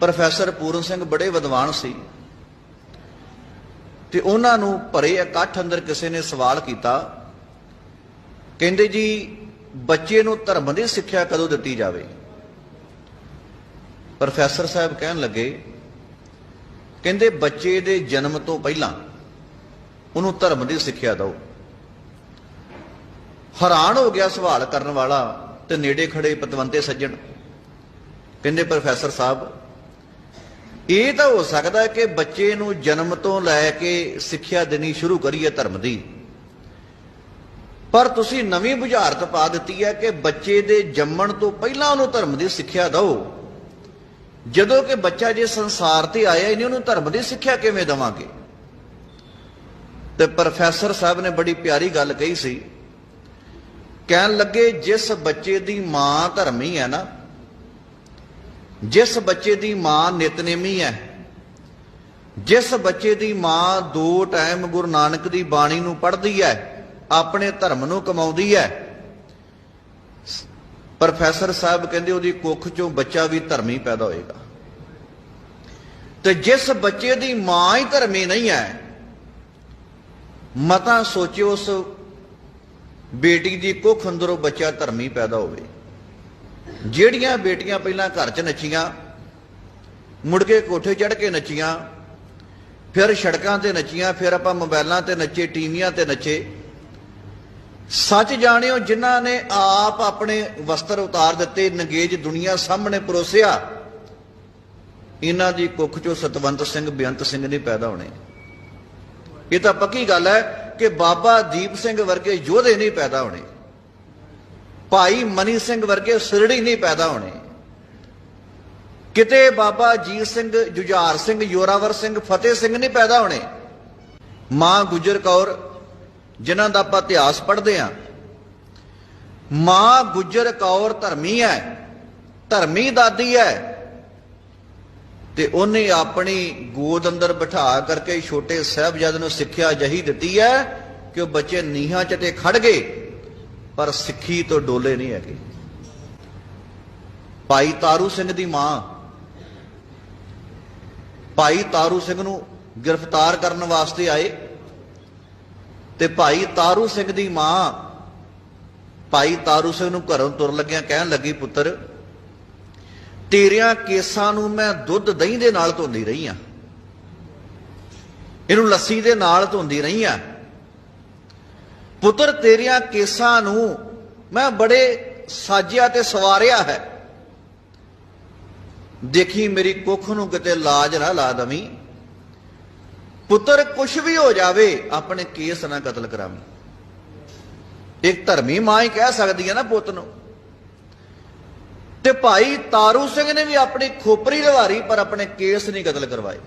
Professor Puran Singh ਬੜੇ ਵਿਦਵਾਨ ਸੀ ਤੇ ਉਹਨਾਂ ਨੂੰ ਭਰੇ ਇਕੱਠ ਅੰਦਰ ਕਿਸੇ ਨੇ ਸਵਾਲ ਕੀਤਾ, ਕਹਿੰਦੇ ਜੀ, ਬੱਚੇ ਨੂੰ ਧਰਮ ਦੀ ਸਿੱਖਿਆ ਕਦੋਂ ਦਿੱਤੀ ਜਾਵੇ? ਪ੍ਰੋਫੈਸਰ ਸਾਹਿਬ ਕਹਿਣ ਲੱਗੇ, ਕਹਿੰਦੇ ਬੱਚੇ ਦੇ ਜਨਮ ਤੋਂ ਪਹਿਲਾਂ ਉਹਨੂੰ ਧਰਮ ਦੀ ਸਿੱਖਿਆ ਦਿਓ। ਹੈਰਾਨ ਹੋ ਗਿਆ ਸਵਾਲ ਕਰਨ ਵਾਲਾ ਤੇ ਨੇੜੇ ਖੜੇ ਪਤਵੰਤੇ ਸੱਜਣ। ਕਹਿੰਦੇ ਪ੍ਰੋਫੈਸਰ ਸਾਹਿਬ ਇਹ ਤਾਂ ਹੋ ਸਕਦਾ ਕਿ ਬੱਚੇ ਨੂੰ ਜਨਮ ਤੋਂ ਲੈ ਕੇ ਸਿੱਖਿਆ ਦੇਣੀ ਸ਼ੁਰੂ ਕਰੀਏ ਧਰਮ ਦੀ। ਪਰ ਤੁਸੀਂ ਨਵੀਂ ਬੁਝਾਰਤ ਪਾ ਦਿੱਤੀ ਹੈ ਕਿ ਬੱਚੇ ਦੇ ਜੰਮਣ ਤੋਂ ਪਹਿਲਾਂ ਉਹਨੂੰ ਧਰਮ ਦੀ ਸਿੱਖਿਆ ਦਿਓ। ਜਦੋਂ ਕਿ ਬੱਚਾ ਜੇ ਸੰਸਾਰ ਤੇ ਆਇਆ ਹੀ ਨਹੀਂ, ਉਹਨੂੰ ਧਰਮ ਦੀ ਸਿੱਖਿਆ ਕਿਵੇਂ ਦੇਵਾਂਗੇ? ਤੇ ਪ੍ਰੋਫੈਸਰ ਸਾਹਿਬ ਨੇ ਬੜੀ ਪਿਆਰੀ ਗੱਲ ਕਹੀ ਸੀ। ਕਹਿਣ ਲੱਗੇ, ਜਿਸ ਬੱਚੇ ਦੀ ਮਾਂ ਧਰਮੀ ਹੈ ਨਾ ਜਿਸ ਬੱਚੇ ਦੀ ਮਾਂ ਨਿਤਨੇਮੀ ਹੈ, ਜਿਸ ਬੱਚੇ ਦੀ ਮਾਂ ਦੋ ਟਾਈਮ ਗੁਰੂ ਨਾਨਕ ਦੀ ਬਾਣੀ ਨੂੰ ਪੜ੍ਹਦੀ ਹੈ, ਆਪਣੇ ਧਰਮ ਨੂੰ ਕਮਾਉਂਦੀ ਹੈ, ਪ੍ਰੋਫੈਸਰ ਸਾਹਿਬ ਕਹਿੰਦੇ ਉਹਦੀ ਕੁੱਖ ਚੋਂ ਬੱਚਾ ਵੀ ਧਰਮੀ ਪੈਦਾ ਹੋਏਗਾ। ਤੇ ਜਿਸ ਬੱਚੇ ਦੀ ਮਾਂ ਹੀ ਧਰਮੀ ਨਹੀਂ ਹੈ, ਮਤਾ ਸੋਚਿਓ ਉਸ ਬੇਟੀ ਦੀ ਕੁੱਖ ਅੰਦਰੋਂ ਬੱਚਾ ਧਰਮੀ ਪੈਦਾ ਹੋਵੇ। ਜਿਹੜੀਆਂ ਬੇਟੀਆਂ ਪਹਿਲਾਂ ਘਰ 'ਚ ਨੱਚੀਆਂ ਮੁੜ ਕੇ ਕੋਠੇ ਚੜ੍ਹ ਕੇ ਨੱਚੀਆਂ, ਫਿਰ ਸੜਕਾਂ ਤੇ ਨੱਚੀਆਂ, ਫਿਰ ਆਪਾਂ ਮੋਬਾਈਲਾਂ ਤੇ ਨੱਚੇ, ਟੀਵੀਆਂ ਤੇ ਨੱਚੇ। ਸੱਚ ਜਾਣਿਓ, ਜਿਨ੍ਹਾਂ ਨੇ ਆਪ ਆਪਣੇ ਵਸਤਰ ਉਤਾਰ ਦਿੱਤੇ, ਨੰਗੇਜ ਦੁਨੀਆ ਸਾਹਮਣੇ ਪਰੋਸਿਆ ਇਹਨਾਂ ਦੀ ਕੁੱਖ ਚੋਂ ਸਤਵੰਤ ਸਿੰਘ, ਬੇਅੰਤ ਸਿੰਘ ਨਹੀਂ ਪੈਦਾ ਹੋਣੇ। ਇਹ ਤਾਂ ਪੱਕੀ ਗੱਲ ਹੈ ਕਿ ਬਾਬਾ ਦੀਪ ਸਿੰਘ ਵਰਗੇ ਯੋਧੇ ਨਹੀਂ ਪੈਦਾ ਹੋਣੇ। ਭਾਈ ਮਨੀ ਸਿੰਘ ਵਰਗੇ ਸਿਰੜੀ ਨਹੀਂ ਪੈਦਾ ਹੋਣੇ। ਕਿਤੇ ਬਾਬਾ ਜੀਤ ਸਿੰਘ, ਜੁਝਾਰ ਸਿੰਘ, ਯੋਰਾਵਰ ਸਿੰਘ, ਫਤਿਹ ਸਿੰਘ ਨਹੀਂ ਪੈਦਾ ਹੋਣੇ। ਮਾਂ ਗੁਜਰ ਕੌਰ, ਜਿਨ੍ਹਾਂ ਦਾ ਆਪਾਂ ਇਤਿਹਾਸ ਪੜ੍ਹਦੇ ਆ ਮਾਂ ਗੁਜਰ ਕੌਰ ਧਰਮੀ ਹੈ, ਧਰਮੀ ਦਾਦੀ ਹੈ, ਤੇ ਉਹਨੇ ਆਪਣੀ ਗੋਦ ਅੰਦਰ ਬਿਠਾ ਕਰਕੇ ਛੋਟੇ ਸਾਹਿਬਜ਼ਾਦੇ ਨੂੰ ਸਿੱਖਿਆ ਜਹੀ ਦਿੱਤੀ ਹੈ ਕਿ ਉਹ ਬੱਚੇ ਨੀਹਾਂ 'ਚ ਤੇ ਖੜ ਗਏ। ਪਰ ਸਿੱਖੀ ਤੋਂ ਡੋਲੇ ਨਹੀਂ ਹੈਗੇ। ਭਾਈ ਤਾਰੂ ਸਿੰਘ ਦੀ ਮਾਂ ਭਾਈ ਤਾਰੂ ਸਿੰਘ ਨੂੰ ਗ੍ਰਿਫਤਾਰ ਕਰਨ ਵਾਸਤੇ ਆਏ ਤੇ ਭਾਈ ਤਾਰੂ ਸਿੰਘ ਦੀ ਮਾਂ ਭਾਈ ਤਾਰੂ ਸਿੰਘ ਨੂੰ ਘਰੋਂ ਤੁਰ ਲੱਗਿਆ ਕਹਿਣ ਲੱਗੀ, ਪੁੱਤਰ, ਤੇਰਿਆਂ ਕੇਸਾਂ ਨੂੰ ਮੈਂ ਦੁੱਧ ਦਹੀਂ ਦੇ ਨਾਲ ਧੋਂਦੀ ਰਹੀ ਆ। ਇਹਨੂੰ ਲੱਸੀ ਦੇ ਨਾਲ ਧੋਂਦੀ ਰਹੀ ਆ। ਪੁੱਤਰ ਤੇਰੀਆਂ ਕੇਸਾਂ ਨੂੰ ਮੈਂ ਬੜੇ ਸਾਜਿਆ ਤੇ ਸਵਾਰਿਆ ਹੈ। ਦੇਖੀ ਮੇਰੀ ਕੁੱਖ ਨੂੰ ਕਿਤੇ ਲਾਜ ਨਾ ਲਾ ਦਵੀਂ। ਪੁੱਤਰ ਕੁਛ ਵੀ ਹੋ ਜਾਵੇ, ਆਪਣੇ ਕੇਸ ਨਾ ਕਤਲ ਕਰਾਵੀਂ। ਇੱਕ ਧਰਮੀ ਮਾਂ ਹੀ ਕਹਿ ਸਕਦੀ ਹੈ ਨਾ ਪੁੱਤ ਨੂੰ। ਤੇ ਭਾਈ ਤਾਰੂ ਸਿੰਘ ਨੇ ਵੀ ਆਪਣੀ ਖੋਪਰੀ ਲਵਾਰੀ ਪਰ ਆਪਣੇ ਕੇਸ ਨਹੀਂ ਕਤਲ ਕਰਵਾਏ।